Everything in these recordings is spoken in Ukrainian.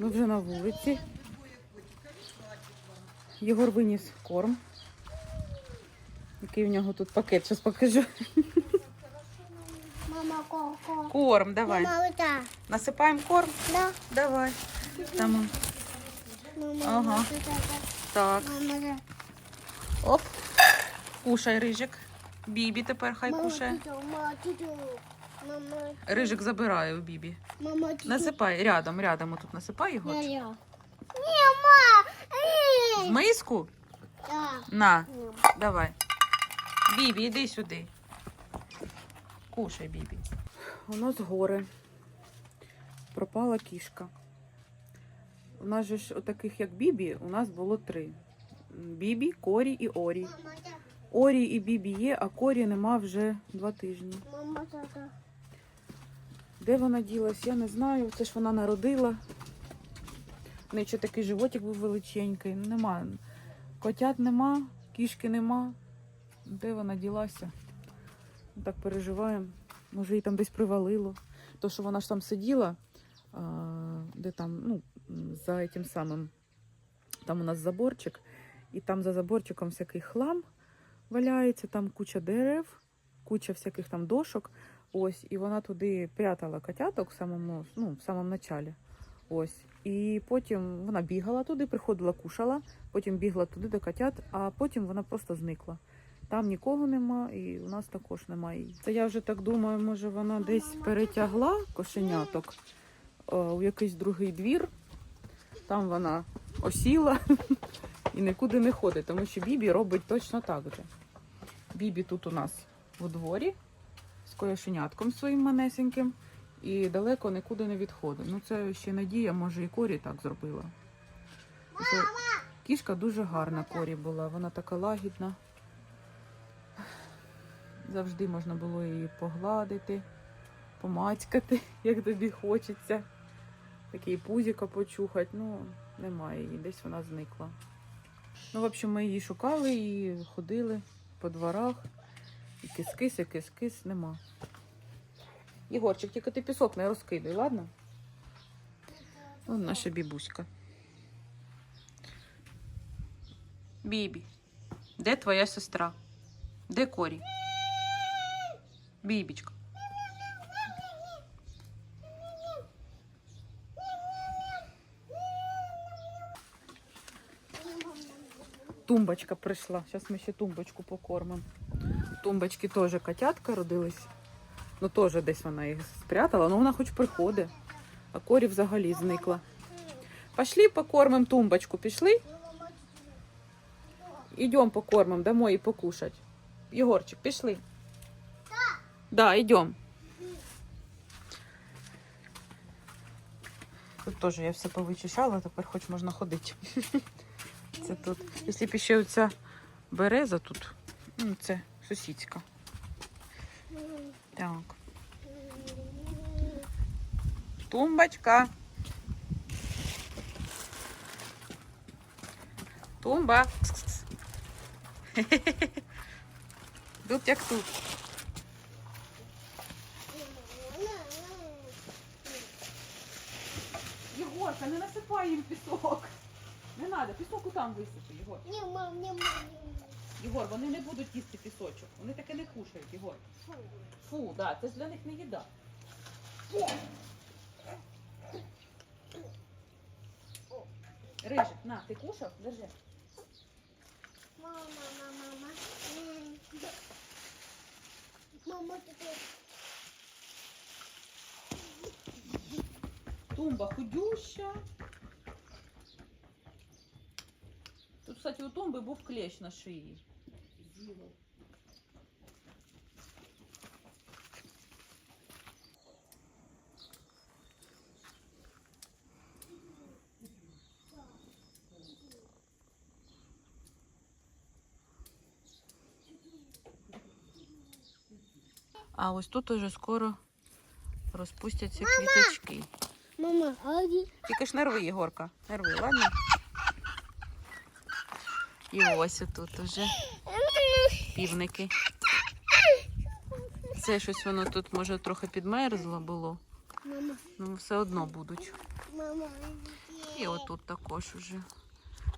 Ми вже на вулиці. Єгор виніс корм. Який в нього тут пакет, зараз покажу. Мама, ко-ко. Корм, давай. Мама. Насипаємо корм. Да. Давай. Там. Мама, Ага. Так. Мама. Оп. Кушай, рижик. Бібі тепер хай кушає. Мама, Рижик забирає у бібі. мама, тіту. Насипай рядом, рядом отут насипай його. Я. Ма. В миску? Да. На, давай. Бібі, іди сюди. Кушай, Бібі. У нас гори. Пропала кішка. У нас же ж отаких, як Бібі, у нас було три. Бібі, Корі і Орі. Мама. Орі і Бібі є, а Корі нема вже два тижні. Мама, да. Де вона ділась, я не знаю. Це ж вона народила. Неї ще такий животик був величенький. Нема. Котят нема, кішки нема. Де вона ділася? Так переживаємо. Може, її там десь привалило. То, що вона ж там сиділа, де там, ну, за тим самим. Там у нас заборчик, і там за заборчиком всякий хлам валяється, там куча дерев, куча всяких там дошок. Ось, і вона туди прятала котяток в самому, ну, в самому началі. Ось. І потім вона бігала туди, приходила, кушала, потім бігла туди до котят, а потім вона просто зникла. Там нікого нема, і у нас також немає. Це я вже так думаю, може вона десь перетягла кошеняток е, у якийсь другий двір. Там вона осіла і нікуди не ходить, тому що Бібі робить точно так же. Бібі тут у нас у дворі з кояшенятком своїм манесеньким і далеко нікуди не відходить. Ну це ще надія, може і Корі так зробила. Це Кішка дуже гарна Корі була, вона така лагідна. Завжди можна було її погладити, помацькати, як тобі хочеться. Такий пузіка почухати. Ну, немає її, десь вона зникла. Ну, в общем, ми її шукали і ходили по дворах. І кис-кис, і кис-кис нема. Єгорчик, тільки ти пісок не розкидай, ладно? Вон наша бібуська. Бібі, де твоя сестра? Де Корі? Бібічка. Тумбочка прийшла. Зараз ми ще тумбочку покормимо. Тумбочки теж котятка родились. Ну теж десь вона їх спрятала, але вона хоч приходить. А корі взагалі зникла. Пішли покормимо тумбочку. Пішли? Ідемо покормимо, дамо їй покушать. Єгорчик, пішли. Да, йдемо. Тут теж я все повичищала, тепер хоч можна ходити. Це тут. Якщо б ще оця береза тут, ну це сусідська. Так. Тумбочка. Тумба. Кс-кс-кс. Тут як тут. Єгорка, не насипай їм пісок. Не треба, пісок там висипи, Єгор. Не, мам, не, мам, не, Єгор, вони не будуть їсти пісочок. Вони таке не кушають, Єгор. мам. Фу, да, це ж для них не їда. Рижик, на, ти кушав? Держи. Мама, мама, мама. Мама, тут. Тумба худюща. Тут, кстати, у тумби був клещ на шиї. З'їла. А ось тут уже скоро розпустяться квіточки. Мама, а? Тільки ж не рви, Єгорка. Не рви, ладно? І ось тут уже півники. Це щось воно тут може трохи підмерзло було. Ну все одно будуть. І отут також уже.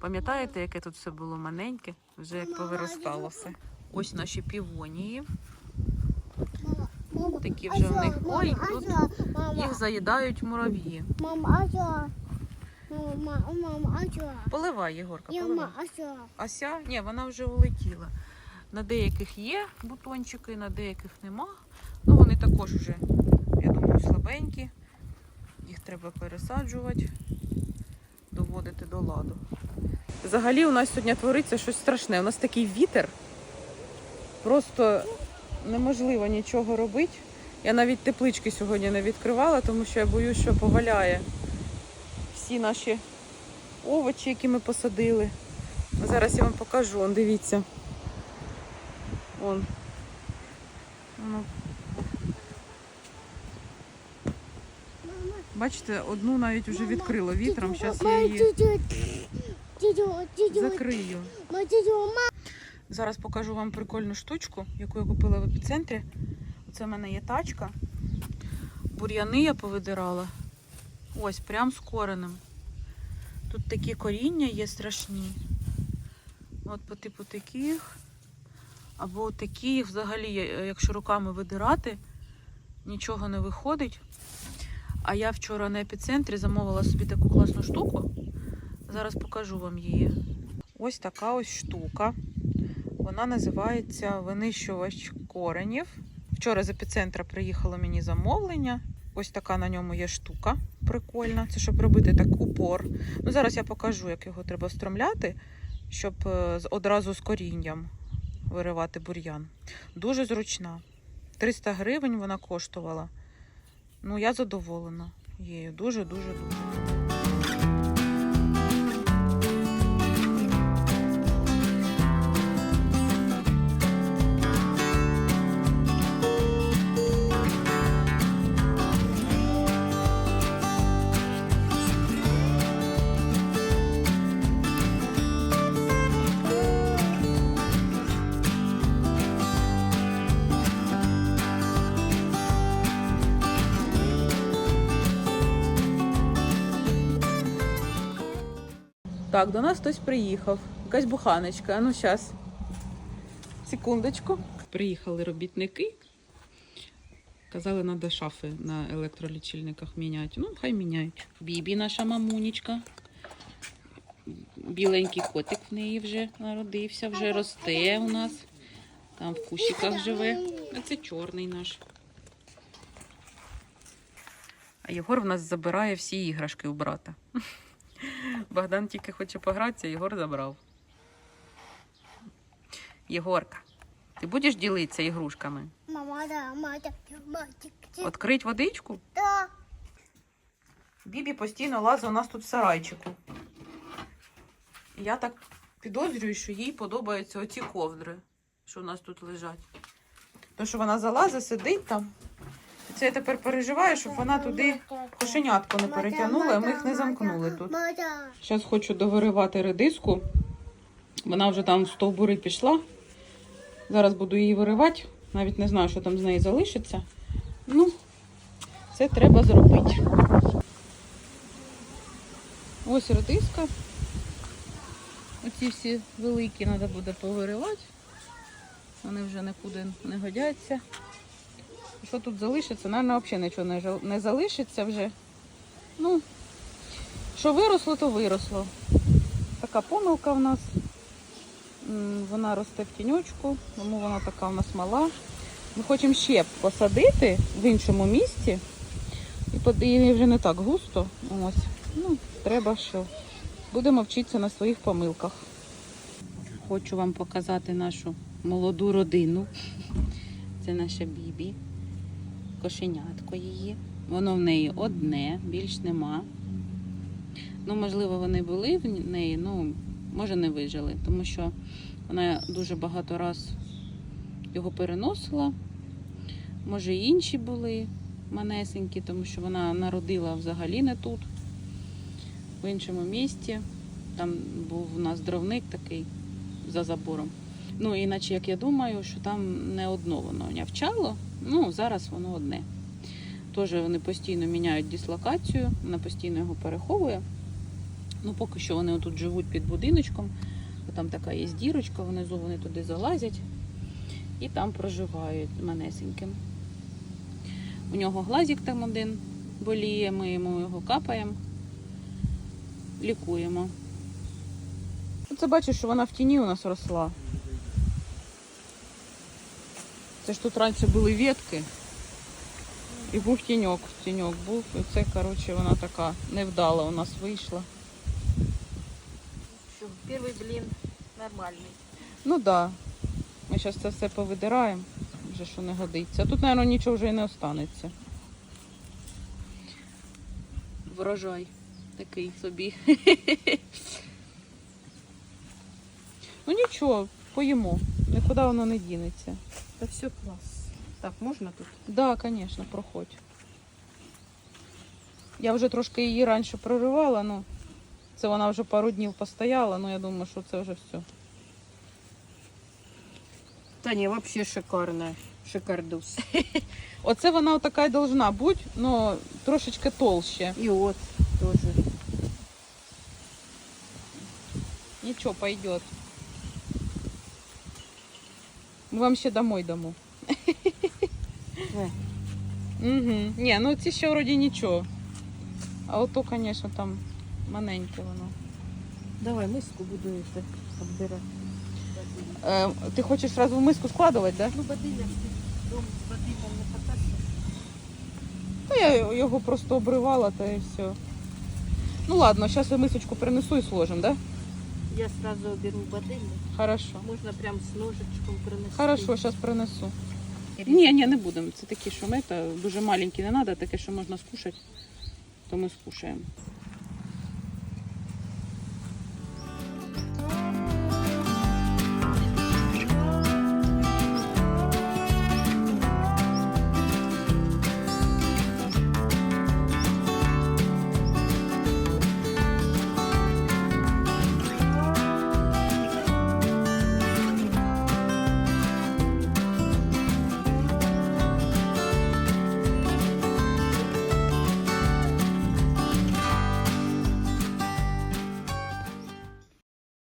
Пам'ятаєте, яке тут все було маленьке? Вже як повиростало все. Ось наші півонії. Такі вже в них. Ой, тут їх заїдають мурав'ї. Поливай, Єгорка, поливай. Ася, ні, вона вже улетіла. На деяких є бутончики, на деяких нема. Ну, вони також вже, я думаю, слабенькі. Їх треба пересаджувати, доводити до ладу. Взагалі у нас сьогодні твориться щось страшне. У нас такий вітер. Просто неможливо нічого робити. Я навіть теплички сьогодні не відкривала, тому що я боюсь, що поваляє всі наші овочі, які ми посадили. Зараз я вам покажу, дивіться. Вон. Воно, бачите, одну навіть вже відкрило вітром. Зараз я її закрию. Зараз покажу вам прикольну штучку, яку я купила в епіцентрі. Оце в мене є тачка. Бур'яни я повидирала. Ось, прям з коренем. Тут такі коріння є страшні. От по типу таких. Або такі, взагалі, е, якщо руками видирати, нічого не виходить. А я вчора на епіцентрі замовила собі таку класну штуку. Зараз покажу вам її. Ось така ось штука. Вона називається винищувач коренів. Вчора з епіцентра приїхало мені замовлення. Ось така на ньому є штука прикольна. Це щоб робити так упор. Ну, зараз я покажу, як його треба встромляти, щоб е, одразу з корінням виривати бур'ян. Дуже зручна. 300 гривень вона коштувала. Ну, я задоволена її. Дуже, дуже, дуже. Так, до нас хтось приїхав. Якась буханочка. Ну зараз. Секундочку. Приїхали робітники. Казали, треба шафи на електролічильниках міняти. Ну, хай міняють. Бібі, наша мамунечка. Біленький котик в неї вже народився, вже росте у нас. Там в кущиках живе. А це чорний наш. А Єгор в нас забирає всі іграшки у брата. Богдан тільки хоче погратися, Єгор забрав. Єгорка, ти будеш ділитися ігрушками? Мама, да, мама, мама. Открить водичку? Да. Бібі постійно лазить у нас тут в сарайчику. Я так підозрюю, що їй подобаються оці ковдри, що у нас тут лежать. Тому що вона залазить, сидить там. Це я тепер переживаю, щоб вона туди кошенятку не перетягнула, і ми їх не замкнули тут. Зараз хочу довиривати редиску. Вона вже там в стовбури пішла. Зараз буду її виривати. Навіть не знаю, що там з неї залишиться. Ну, це треба зробити. Ось редиска. Оці всі великі треба буде повиривати. Вони вже нікуди не годяться. Що тут залишиться? Наверно, взагалі нічого не залишиться вже. Ну, що виросло, то виросло. Така помилка в нас. Вона росте в тіньочку, тому вона така в нас мала. Ми хочемо ще посадити в іншому місці. І вже не так густо. Ось. Ну, треба що. Будемо вчитися на своїх помилках. Хочу вам показати нашу молоду родину. Це наша бібі. Кошенятко її. Воно в неї одне, більш нема. Ну, можливо, вони були в неї, ну, може, не вижили, тому що вона дуже багато раз його переносила. Може, інші були манесенькі, тому що вона народила взагалі не тут, в іншому місті. Там був у нас дровник такий за забором. Ну, іначе, як я думаю, що там не одно воно нявчало, ну, зараз воно одне. Теж вони постійно міняють дислокацію, вона постійно його переховує. Ну, поки що вони тут живуть під будиночком. Бо Там така є дірочка, внизу вони туди залазять і там проживають манесеньким. У нього глазик там один боліє, ми йому його капаємо, лікуємо. Це бачиш, що вона в тіні у нас росла. Це ж тут раніше були ветки. І був тіньок, тіньок був. І це, коротше, вона така невдала у нас вийшла. Що, перший блін нормальний. Ну так. Да. Ми зараз це все повидираємо, вже що не годиться. Тут, мабуть, нічого вже і не останеться. Врожай такий собі. ну нічого, поїмо. Нікуди воно не дінеться. Та все клас. Так, можна тут? Да, звісно, проходь. Я вже трошки її раніше проривала, ну це вона вже пару днів постояла, ну я думаю, що це вже все. Та ні, взагалі шикарна. Шикардус. Оце вона така й должна бути, але трошечки толще. І от теж. Нічого, пойдет. Ми вам ще домой дамо. Не. Угу. Ні, ну ці ще вроді нічого. А ото, звісно, там маленьке воно. Давай миску буду це обдирати. Е, ти хочеш одразу в миску складувати, так? Да? Ну, бадиля, дом з бадилем не потащиш. Ну, я його просто обривала та і все. Ну ладно, зараз я мисочку принесу і сложим, да? Я сразу беру бадилля. Хорошо. Можна прям з ножичком принести. Хорошо, зараз принесу. Ні, ні, не будемо. Це такі, що ми, та дуже маленькі не треба, таке, що можна скушати, то ми скушаємо.